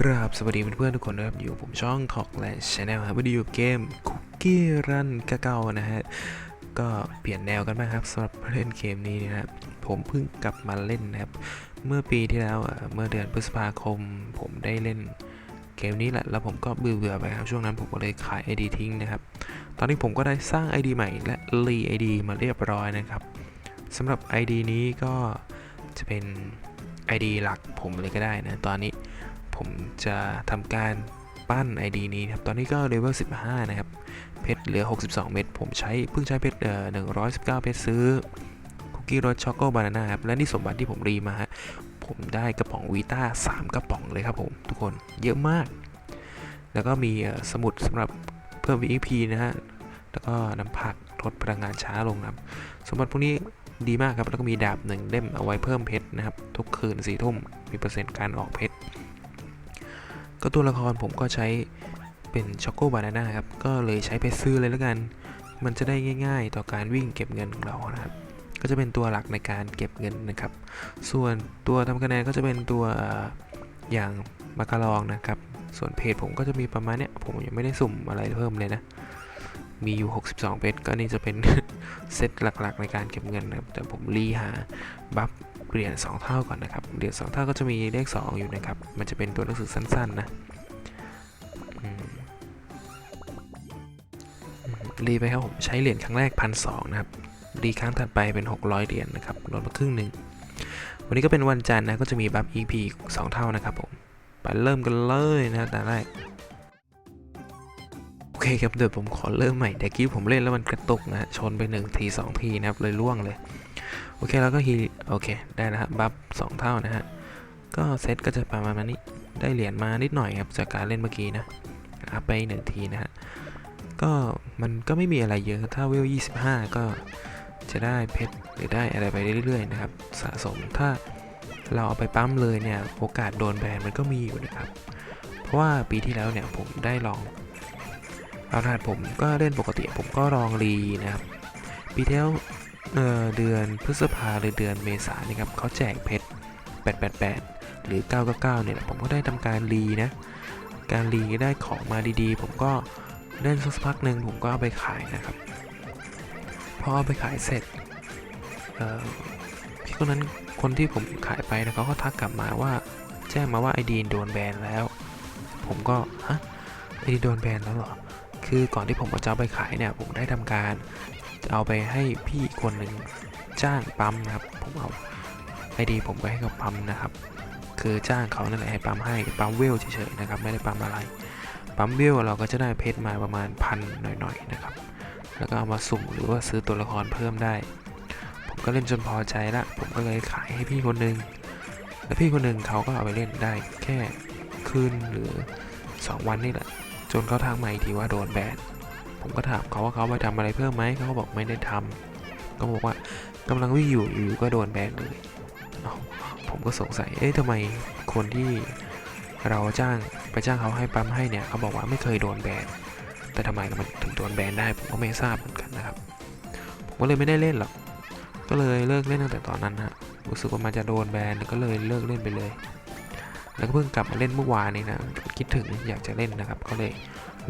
กราบสวัสดีเพื่อนๆทุกคนนะครับอยู่ผมช่องทอกและชาแนลครับวันนี้อยู่เกมคุกกี้รันกะเก่านะฮะก็เปลี่ยนแนวกันมากครับสำหรับเล่นเกมนี้นะครับผมเพิ่งกลับมาเล่นนะครับ เมื่อปีที่แล้วเมื่อเดือนพฤษภาคม ผมได้เล่นเกมนี้แหละแล้วผมก็เบื่อๆไปครับช่วงนั้นผมก็เลยขาย ID ทิ้งนะครับ ตอนนี้ผมก็ได้สร้าง ID ใหม่และรี ID มาเรียบร้อยนะครับสำหรับ ID นี้ก็จะเป็น ID หลักผมเลยก็ได้นะตอนนี้ ผมจะทำการปั้น ID นี้ครับ ตอนนี้ก็เลเวล 15 นะครับ เพชรเหลือ 62 เม็ด ผมใช้เพิ่งใช้เพชรเอ่อ119 เพชรซื้อคุกกี้รสช็อกโกบานาน่าครับ และนี่สมบัติที่ผมรีมาฮะ ผมได้กระป๋องวีต้า3 กระป๋องเลยครับผม ทุกคน เยอะมาก แล้วก็มีสมุดสำหรับเพิ่ม VP นะฮะ แล้วก็น้ำผักลดพลังงานช้าลงนะครับ สมบัติพวกนี้ดีมากครับ แล้วก็มีดาบหนึ่งเล่มเอาไว้เพิ่มเพชรนะครับ ทุกคืนสี่ทุ่มมีเปอร์เซ็นต์การออกเพชร ก็ตัวละครผมก็ใช้เป็นช็อกโกบานาน่าครับ ก็เลยใช้ไปซื้อเลยแล้วกัน มันจะได้ง่าย ๆ ต่อการวิ่งเก็บเงินของเรานะครับ ก็จะเป็นตัวหลักในการเก็บเงินนะครับ ส่วนตัวทำคะแนนก็จะเป็นตัวอย่างมาการองนะครับ ส่วนเพจผมก็จะมีประมาณเนี้ย ผมยังไม่ได้สุ่มอะไรเพิ่มเลยนะ มีอยู่ 62 เพจก็นี่จะเป็น เซตหลักๆ ในการเก็บเงินนะครับ แต่ผมรีหาบัฟเหรียญ2เท่าก่อนนะครับ เหรียญ2เท่าก็จะมีเลข 2 อยู่นะครับ มันจะเป็นตัวหนังสือสั้นๆนะรีไปครับผมใช้เหรียญครั้งแรกพันสนะครับรีครั้งถัดไปเป็น 600 เหรียญนะครับลดมาครึ่งหนึ่งวันนี้ก็เป็นวันจันทร์นะก็จะมีบัฟ EP 2 เท่านะครับผมไปเริ่มกันเลยนะแต่แรก เคครับเดี๋ยวผมขอเริ่มใหม่แต่กี้ผมเล่นแล้วมันกระตุกนะชนไปหนึ่งทีสองทีนะครับเลยล่วงเลย โอเคแล้วก็ฮีโอเคได้แล้วครับบัฟสองเท่านะฮะก็เซตก็จะประมาณนี้ได้เหรียญมานิดหน่อยครับจากการเล่นเมื่อกี้นะอัพไปหนึ่งทีนะฮะก็มันก็ไม่มีอะไรเยอะถ้าเวล25 ก็จะได้เพชรหรือได้อะไรไปเรื่อยๆนะครับสะสมถ้าเราเอาไปปั๊มเลยเนี่ยโอกาสโดนแบนมันก็มีอยู่นะครับ เพราะว่าปีที่แล้วเนี่ยผมได้ลอง เอาถาดผมก็เล่นปกติผมก็ลองรีนะครับปีที่แล้วเเดือนพฤษภาหรือเดือนเมษานี่ครับเขาแจกเพชร 888 หรือ 999 เนี่ยผมก็ได้ทำการรีนะ การรีได้ของมาดีๆ ผมก็เล่นสักพักหนึ่งผมก็เอาไปขายนะครับ พอเอาไปขายเสร็จพี่คนนั้นคนที่ผมขายไปนะเขาก็ทักกลับมาว่าแจ้งมาว่าไอดีโดนแบนแล้ว ผมก็ฮะไอดีโดนแบนแล้วเหรอ คือก่อนที่ผมจะเอาไปขายเนี่ยผมได้ทำการเอาไปให้พี่คนหนึ่งจ้างปั๊มนะครับ ผมเอาไอดีผมไปให้กับปั๊มนะครับ คือจ้างเขานั่นแหละให้ปั๊มให้ปั๊มเวลเฉยๆนะครับ ไม่ได้ปั๊มอะไร ปั๊มเวลเราก็จะได้เพชรมาประมาณพันหน่อยๆนะครับ แล้วก็เอามาสุ่มหรือว่าซื้อตัวละครเพิ่มได้ ผมก็เล่นจนพอใจละผมก็เลยขายให้พี่คนหนึ่งแล้วพี่คนหนึ่งเขาก็เอาไปเล่นได้แค่คืนหรือ 2 วันนี่แหละ จนเขาทางมาอีกทีว่าโดนแบนผมก็ถามเขาว่าเขาไปทำอะไรเพิ่มไหมเขาก็บอกไม่ได้ทำก็บอกว่ากำลังวิ่งอยู่อยู่ก็โดนแบนเลยผมก็สงสัย เอ๊ะทำไมคนที่เราจ้างไปจ้างเขาให้ปั๊มให้เนี่ยเขาบอกว่าไม่เคยโดนแบน แต่ทำไมมันถึงโดนแบนได้ ผมก็ไม่ทราบเหมือนกันนะครับ ผมก็เลยไม่ได้เล่นหรอก ก็เลยเลิกเล่นตั้งแต่ตอนนั้นฮะ รู้สึกว่ามันจะโดนแบนก็เลยเลิกเล่นไปเลย แล้วก็เพิ่งกลับมาเล่นเมื่อวานนี้นะ คิดถึงอยากจะเล่นนะครับ ก็เลย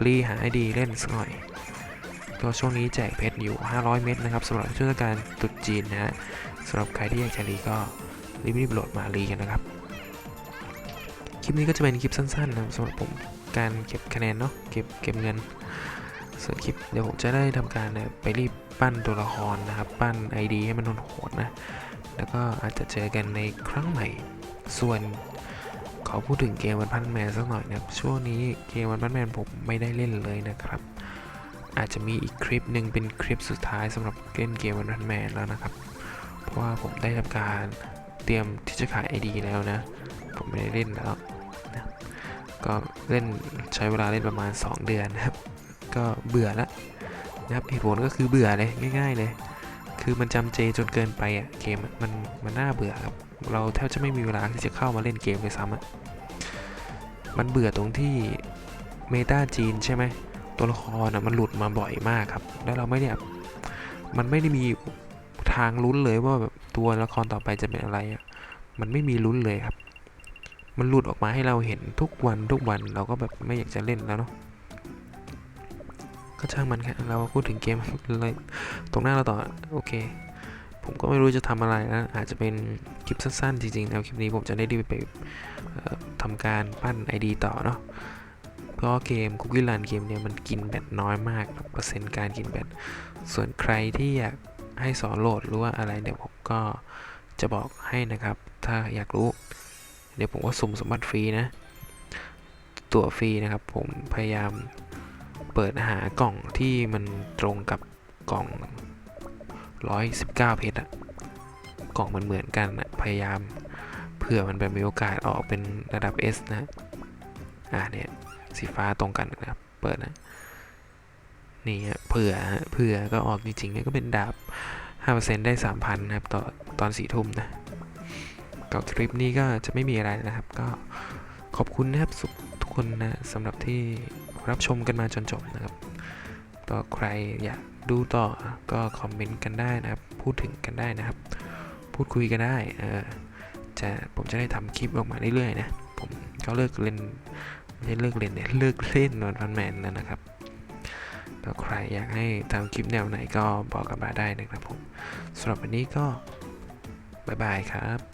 รีหาไอดีเล่นสักหน่อยก็ช่วงนี้แจกเพชรอยู่ 500 เม็ดนะครับสำหรับเทศกาลตรุษจีนนะฮะสำหรับใครที่อยากจะรีก็รีบๆโหลดมารีกันนะครับ คลิปนี้ก็จะเป็นคลิปสั้นๆนะครับสำหรับผมการเก็บคะแนนเนาะเก็บเก็บเงินส่วนคลิปเดี๋ยวผมจะได้ทำการไปรีบปั้นตัวละครนะครับ ปั้น ID ให้มันโหดนะ แล้วก็อาจจะเจอกันในครั้งใหม่ส่วน อพูดถึงเกมวันพันแมนสักหน่อยนะครับ ช่วงนี้เกมวันพันแมนผมไม่ได้เล่นเลยนะครับ อาจจะมีอีกคลิปหนึ่งเป็นคลิปสุดท้ายสำหรับเล่นเกมวันพันแมนแล้วนะครับ เพราะว่าผมได้ทำการเตรียมที่จะขาย ID แล้วนะ ผมไม่ได้เล่นแล้วนะก็เล่นใช้เวลาเล่นประมาณ 2 เดือนนะครับ ก็เบื่อแล้วนะครับเหตุผลก็คือเบื่อเลยง่าย ๆ เลย คือมันจำเจจนเกินไปอะเกมมันมันน่าเบื่อครับ เราแทบจะไม่มีเวลาที่จะเข้ามาเล่นเกมเลยซ้ำอะมันเบื่อตรงที่เมตาจีนใช่ไหมตัวละครอะมันหลุดมาบ่อยมากครับ แล้วเราไม่ได้แบบมันไม่ได้มีทางลุ้นเลยว่าแบบตัวละครต่อไปจะเป็นอะไรอะมันไม่มีลุ้นเลยครับ มันหลุดออกมาให้เราเห็นทุกวันทุกวันเราก็แบบไม่อยากจะเล่นแล้วเนาะ ก็ช่างมันครับเราพูดถึงเกมเลยตรงหน้าเราต่อโอเค ผมก็ไม่รู้จะทำอะไรนะอาจจะเป็นคลิปสั้นๆ จริงๆแล้วคลิปนี้ผมจะได้รีบไปเอ่อทำการปั้น ID ต่อเนาะเพราะเกมคุกกี้รันเกมเนี้ยมันกินแบตน้อยมากเปอร์เซ็นต์การกินแบตส่วนใครที่อยากให้สอนโหลดหรือว่าอะไรเดี๋ยวผมก็จะบอกให้นะครับ ถ้าอยากรู้ เดี๋ยวผมก็สุ่มสมบัติฟรีนะ ตัวฟรีนะครับ ผมพยายาม เปิดหากล่องที่มันตรงกับกล่อง 119 เพชรอะกล่องมันเหมือนกันอะพยายามเผื่อมันแบบมีโอกาสออกเป็นระดับ S นะอ่าเนี่ยสีฟ้าตรงกันนะครับเปิดนะนี่ฮะเผื่อเผื่อก็ออกจริงๆเนี่ยก็เป็นดาบ 5%ได้ 3,000นะครับต่อตอนสี่ทุ่มนะก็คลิปนี้ก็จะไม่มีอะไรนะครับ ก็ขอบคุณนะครับสุทุกคนนะสำหรับที่ รับชมกันมาจนจบนะครับก็ใครอยากดูต่อก็คอมเมนต์กันได้นะครับ พูดถึงกันได้นะครับ พูดคุยกันได้เออจะผมจะได้ทำคลิปออกมาเรื่อยๆนะ ผมก็เลิกเล่นไม่ใช่เลิกเล่นเนี่ยเลิกเล่นนอนพันแมนแล้วนะครับก็ใครอยากให้ทำคลิปแนวไหนก็บอกกันมาได้นะครับผมสำหรับวันนี้ก็ บ๊ายบายครับ